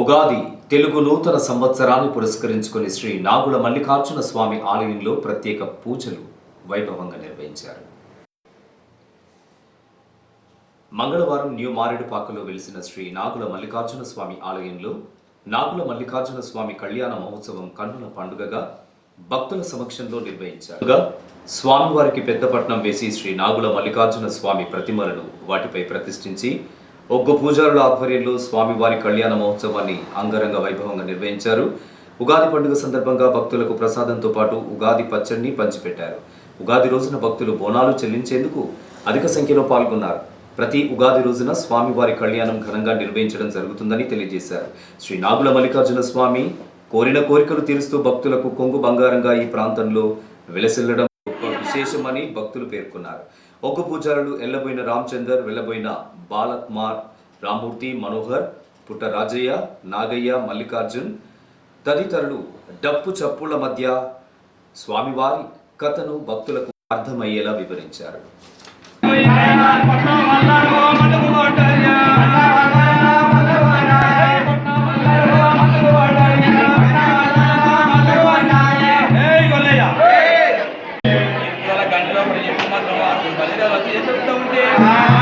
ఉగాది తెలుగు నూతన సంవత్సరాన్ని పురస్కరించుకుని శ్రీ నాగుల మల్లికార్జున స్వామి ఆలయంలో ప్రత్యేక పూజలు వైభవంగా నిర్వహించారు. మంగళవారం న్యూ మారేడుపాకలో వెలిసిన శ్రీ నాగుల మల్లికార్జున స్వామి ఆలయంలో నాగుల మల్లికార్జున స్వామి కళ్యాణ మహోత్సవం కన్నుల పండుగగా భక్తుల సమక్షంలో నిర్వహించారు. స్వామివారికి పెద్దపట్నం వేసి శ్రీ నాగుల మల్లికార్జున స్వామి ప్రతిమలను వాటిపై ప్రతిష్ఠించి ఒగ్గు పూజారుల ఆధ్వర్యంలో స్వామివారి కళ్యాణ మహోత్సవాన్ని అంగరంగ వైభవంగా నిర్వహించారు. ఉగాది పండుగ సందర్భంగా భక్తులకు ప్రసాదంతో పాటు ఉగాది పచ్చడిని పంచిపెట్టారు. ఉగాది రోజున భక్తులు బోనాలు చెల్లించేందుకు అధిక సంఖ్యలో పాల్గొన్నారు. ప్రతి ఉగాది రోజున స్వామివారి కళ్యాణం ఘనంగా నిర్వహించడం జరుగుతుందని తెలియజేశారు. శ్రీ నాగుల మల్లికార్జున స్వామి కోరిన కోరికలు తీరుస్తూ భక్తులకు కొంగు బంగారంగా ఈ ప్రాంతంలో వెలసిల్లడం గొప్ప విశేషమని భక్తులు పేర్కొన్నారు. ఒక్క పూజారుడు ఎల్లబోయిన రామచందర్ వెళ్ళబోయిన బాలకుమార్ రామూర్తి మనోహర్ పుట్ట రాజయ్య నాగయ్య మల్లికార్జున్ తదితరులు డప్పు చప్పుల మధ్య స్వామివారి కథను భక్తులకు అర్థమయ్యేలా వివరించారు. Bye.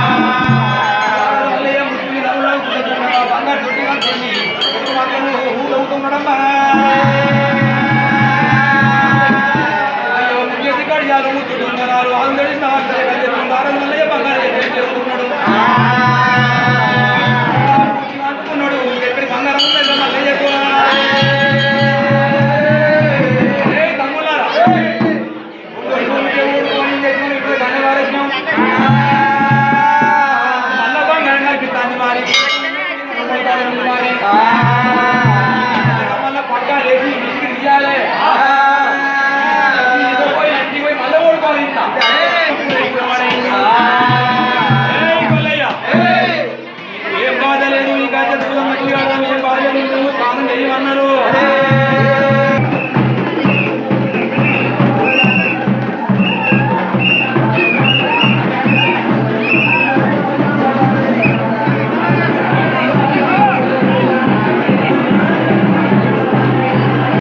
పక్కా లేచి ఇంటికి తీయాలి